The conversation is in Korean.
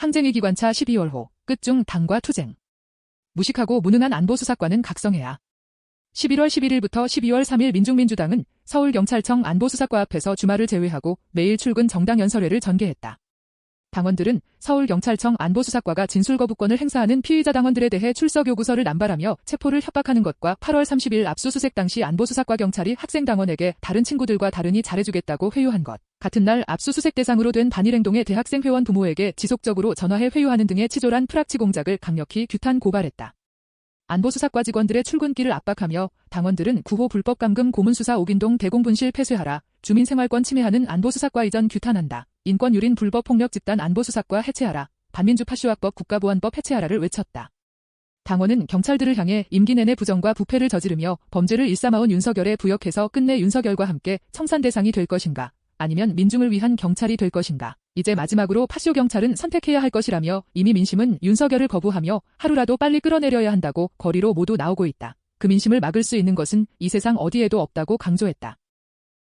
항쟁의 기관차 12월호, 끝중 당과 투쟁. 무식하고 무능한 안보수사관은 각성해야. 11월 11일부터 12월 3일 민중민주당은 서울경찰청 안보수사과 앞에서 주말을 제외하고 매일 출근 정당 연설회를 전개했다. 당원들은 서울경찰청 안보수사과가 진술거부권을 행사하는 피의자 당원들에 대해 출석 요구서를 남발하며 체포를 협박하는 것과 8월 30일 압수수색 당시 안보수사과 경찰이 학생 당원에게 다른 친구들과 다르니 잘해주겠다고 회유한 것. 같은 날 압수수색 대상으로 된 반일행동의 대학생 회원 부모에게 지속적으로 전화해 회유하는 등의 치졸한 프락치 공작을 강력히 규탄 고발했다. 안보수사과 직원들의 출근길을 압박하며 당원들은 9호 불법 감금 고문수사 옥인동 대공분실 폐쇄하라, 주민생활권 침해하는 안보수사과 이전 규탄한다, 인권유린 불법폭력 집단 안보수사과 해체하라, 반민주 파쇼학법 국가보안법 해체하라를 외쳤다. 당원은 경찰들을 향해 임기 내내 부정과 부패를 저지르며 범죄를 일삼아온 윤석열에 부역해서 끝내 윤석열과 함께 청산 대상이 될 것인가, 아니면 민중을 위한 경찰이 될 것인가. 이제 마지막으로 파쇼 경찰은 선택해야 할 것이라며 이미 민심은 윤석열을 거부하며 하루라도 빨리 끌어내려야 한다고 거리로 모두 나오고 있다. 그 민심을 막을 수 있는 것은 이 세상 어디에도 없다고 강조했다.